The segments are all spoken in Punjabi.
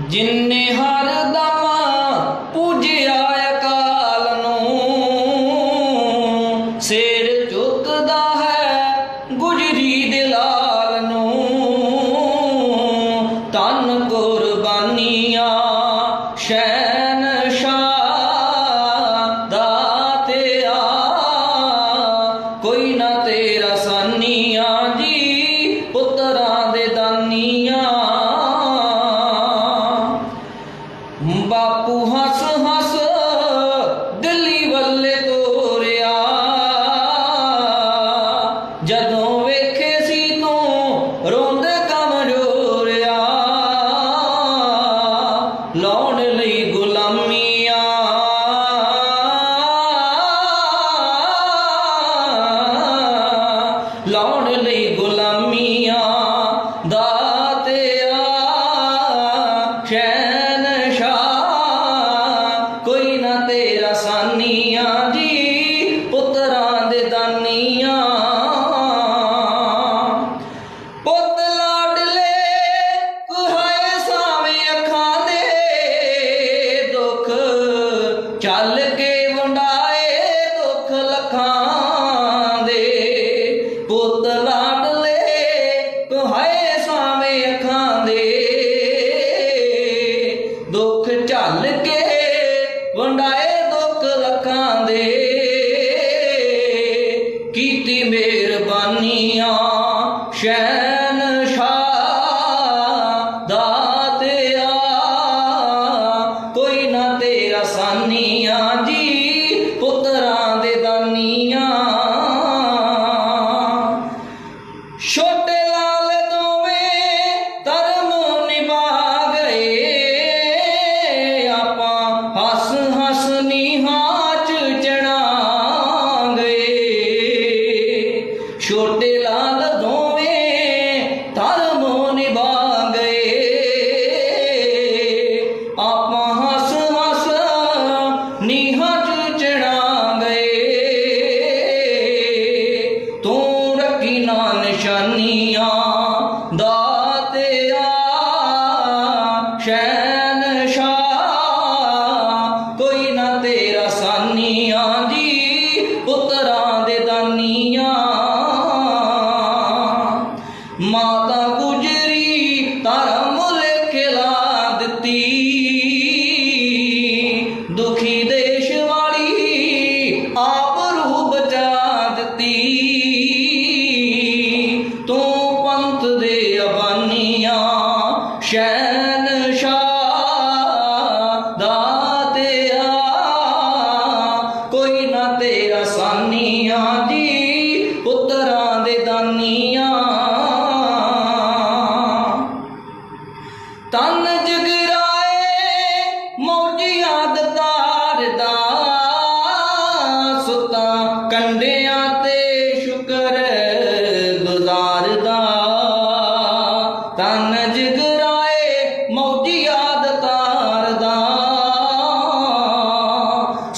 ਜਿਨਨੇ ਹਰ ਦਮਾ ਪੂਜਿਆ ਨੂੰ ਸਿਰ ਚੁੱਕਦਾ ਹੈ ਗੁਜਰੀ ਦਿਲਾਲ ਨੂੰ ਤਨ ਕੋ ਬਾਪੂ ਹੱਸ ਹੱਸ ਦਿੱਲੀ ਵੱਲੇ ਤੋਰਿਆ। ਜਦੋਂ ਵੇਖੇ ਸੀ ਤੂੰ ਰੋਂਦੇ ਕਮਜੋਰਿਆ ਲਾਉਣ ਲਈ ਗੁਲਾਮੀਆਂ। ਲਾਉਣ ਲਈ ਚੱਲ ਕੇ ਵੰਡਾਏ ਦੁੱਖ ਲਖਾਂ ਦੇ। ਪੁੱਤ ਲਾਡਲੇ ਕਹਾਏ ਸਾਵੇਂ ਅੱਖਾਂ ਦੇ। ਦੁੱਖ ਚੱਲ ਕੇ ਵੰਡਾਏ ਦੁੱਖ ਲਖਾਂ ਦੇ। ਕੀਤੀ ਮਿਹਰਬਾਨੀਆਂ ਸ਼ੈ share.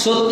So